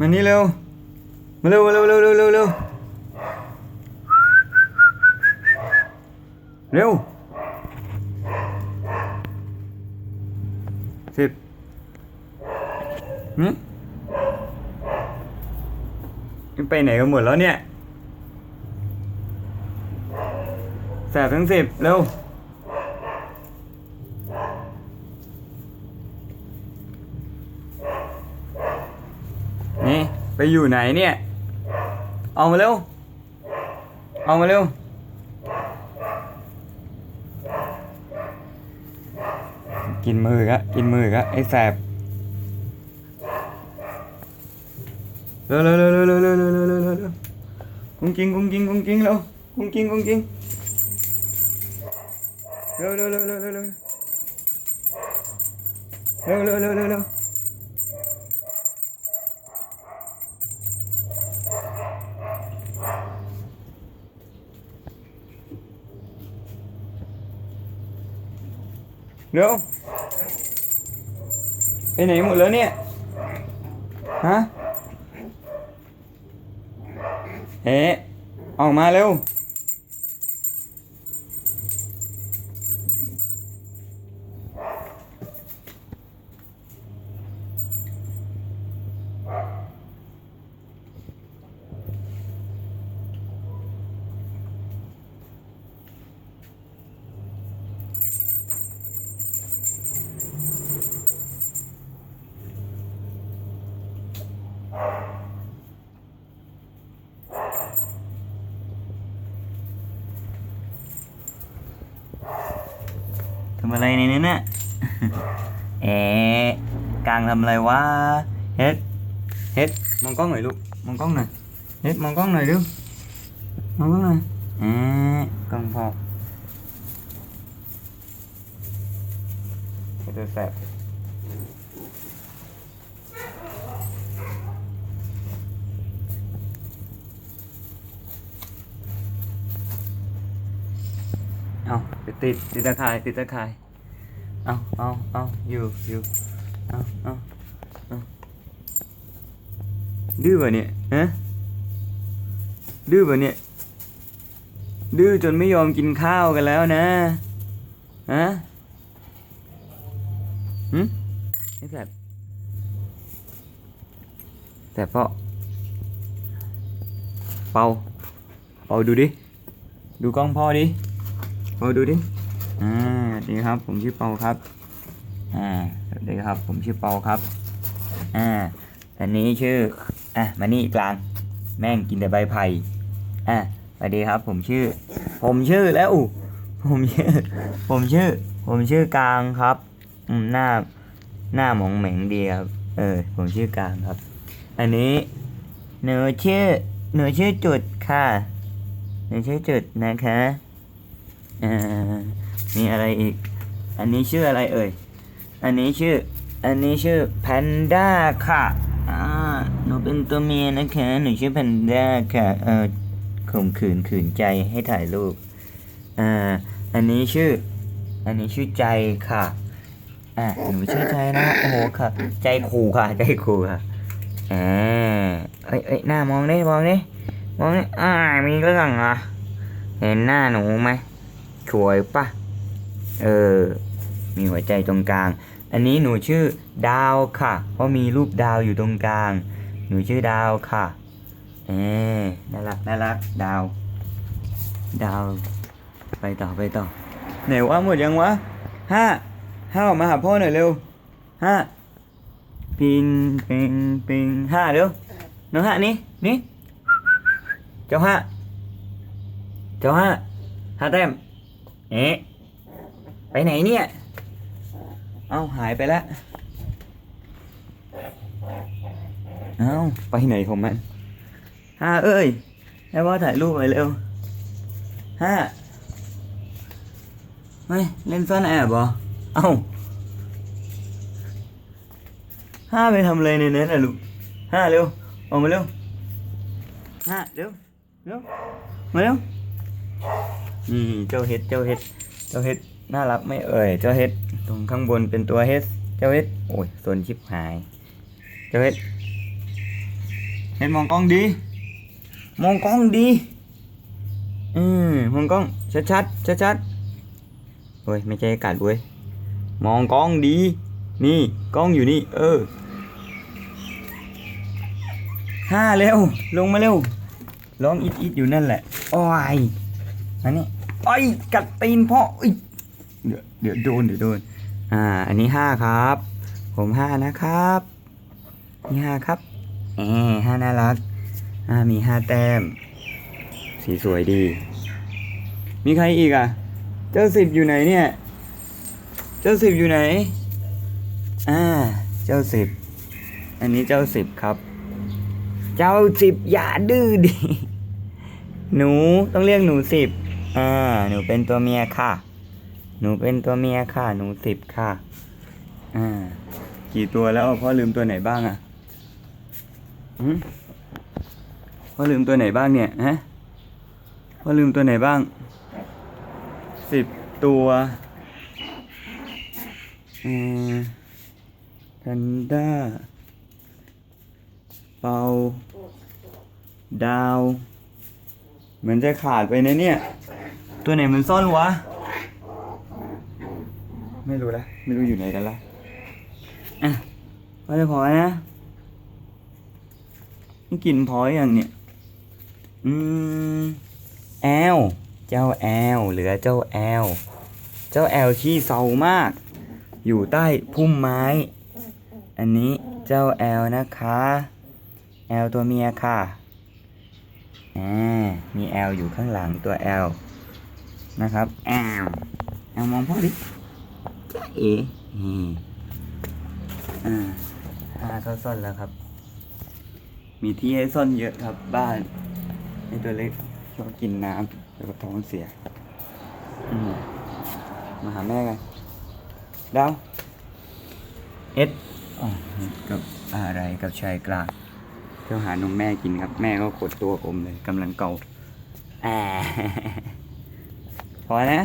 มานี่เร็ว มาเร็วมาเร็วเร็วเร็วเร็วเร็วเร็วสิบหืมมันไปไหนกันหมดแล้วเนี่ยแสบทั้งสิบเร็ว นี่ ไปอยู่ไหนเนี่ย เอามาเร็ว เอามาเร็ว กินมือกะกินมือกะไอ้แสบเร็วเร็วเร็วเร็วเร็วเร็วเร็วเร็วเร็วเร็วเร็วกุ้งกิ้งกุ้งกิ้งกุ้งกิ้งเร็วกุ้งกิ้งกุ้งกิ้งเร็วเร็วเร็วเร็วเร็วเร็วเร็วเร็วเร็ว Được không? Cái này một lớn nè Hả? Ê Ông mà lâu ทำอะไรในนี้เนี่ยเอ๊ะกลางทำอะไรวะ เฮ็ด เฮ็ด มองกล้องหน่อยลูก มองกล้องหน่อย เฮ็ด มองกล้องหน่อยดูมองกล้องหน่อยเอ๊ะกล้องพอเฮ็ดตัวแสบ เอาไปติดติดตะข่ายติดตะข่ายเอาเอาเอาอยู่อยู่เอาเอาเอาดื้อป่ะเนี่ยฮะดื้อป่ะเนี่ยดื้อจนไม่ยอมกินข้าวกันแล้วนะฮะหืมไอ้แสบแต่เพราเป่าเป่าดูดิ ดูกล้องพ่อดิ เปาดูดิ อ่าสวัสดีครับ ผมชื่อเปาครับ อ่าสวัสดีครับ ผมชื่อเปาครับ อ่าอันนี้ชื่อ อะ มานี่กลาง แม่งกินแต่ใบไผ่ อะสวัสดีครับ ผมชื่อ ผมชื่อแล้วอูผมชื่อ ผมชื่อ ผมชื่อกลางครับ อืมหน้า หน้าหมองเหม่งดีครับ เออ ผมชื่อกลางครับ อันนี้หนูชื่อหนูชื่อจุดค่ะหนูชื่อจุดนะคะ มีอะไรอีก อันนี้ชื่ออะไรเอ่ย อันนี้ชื่อ อันนี้ชื่อแพนด้าค่ะ อ่า หนูเป็นตัวเมียนะคะ หนูชื่อแพนด้าค่ะ เออข่มขืนขืนใจให้ถ่ายรูป อ่า อันนี้ชื่อ อันนี้ชื่อใจค่ะ อ่า หนูชื่อใจนะ โอ้โหค่ะ ใจขู่ค่ะ ใจขู่ค่ะ อ่า เอ้ยเอ้ยหน้ามองดิมองดิมองดิอ่ามีเรื่องอะเห็นหน้าหนูไหม สวยปะเออ มีหัวใจตรงกลาง อันนี้หนูชื่อดาวค่ะ เพราะมีรูปดาวอยู่ตรงกลาง หนูชื่อดาวค่ะ เออน่ารักน่ารักดาว ดาว ไปต่อไปต่อ ไหนวะหมดยังวะห้าห้าออกมาหาพ่อหน่อยเร็วห้าปิงปิงปิงห้าเร็วน้องห้านี่นี่เจ้าห้าเจ้าห้าห้าแต้ม เอ๊ะไปไหนเนี่ย เอาหายไปแล้วเอาไปไหนของมันห้าเอ้ยให้พ่อถ่ายรูปหน่อยเร็วห้าเฮ้ยเล่นซ่อนแอบเหรอเอ้าห้าไปทำอะไรในนั้นน่ะลูกห้าเร็ว ออกมาเร็วห้าเร็ว เร็ว มาเร็วนี่เจ้าเฮ็ดเจ้าเฮ็ดเจ้าเฮ็ดน่ารักไม่เอ่ย เจ้าเฮ็ดตรงข้างบนเป็นตัวเฮ็ดเจ้าเฮ็ดโอ้ยโซนชิบหาย เจ้าเฮ็ดเห็นมองกล้องดี มองกล้องดีอืมมองกล้องชัดชัดชัดชัดๆเฮ้ยไม่ใช่อากัดเว้ยมองกล้องดี นี่กล้องอยู่นี่ เออห้าเร็ว ลงมาเร็วร้องอิดอิดอยู่นั่นแหละ โอ้ย อันนี้ไอ้กัดตีนพ่อเอ้ยเดี๋ยวเดี๋ยวโดนเดี๋ยวโดน อ่า อันนี้ห้าครับ ผมห้านะครับ นี่ห้าครับเอห้าน่ารัก อ่า มีห้าแต้ม สีสวยดี มีใครอีกอะ เจ้าสิบอยู่ไหนเนี่ย เจ้าสิบอยู่ไหน อ่า เจ้าสิบ อันนี้เจ้าสิบครับ เจ้าสิบอย่าดื้อดิ หนูต้องเรียกหนูสิบ อ่า หนูเป็นตัวเมียค่ะ หนูเป็นตัวเมียค่ะ หนูสิบค่ะ อ่า กี่ตัวแล้วพ่อลืมตัวไหนบ้างอะหืมพ่อลืมตัวไหนบ้างเนี่ยฮะพ่อลืมตัวไหนบ้างสิบตัวอืมแพนด้า เปา ดาว เหมือนจะขาดไปนะเนี่ย ตัวไหนมันซ่อนวะ ไม่รู้ละไม่รู้อยู่ไหนกันละอะพอจะพอนะนี่กินพออย่างเนี่ย อืมแอลเจ้าแอลเหลือเจ้าแอลเจ้าแอลขี้เศร้ามาก อยู่ใต้พุ่มไม้ อันนี้เจ้าแอลนะคะแอลตัวเมียค่ะอ่ามีแอลอยู่ข้างหลังตัวแอล นะครับแอลแอลมองพ่อดิจ้าเอ๋อืมอ่าหาเขาซ่อนแล้วครับ มีที่ให้ซ่อนเยอะครับบ้านไอตัวเล็กชอบกินน้ำแล้วก็ท้องเสียมาหาแม่กันดาวเอ็ดกับอะไรกับชายกลางเที่ยวหานมแม่กินครับ แม่ก็กดตัวอมเลยกำลังเกาแอะพอนะ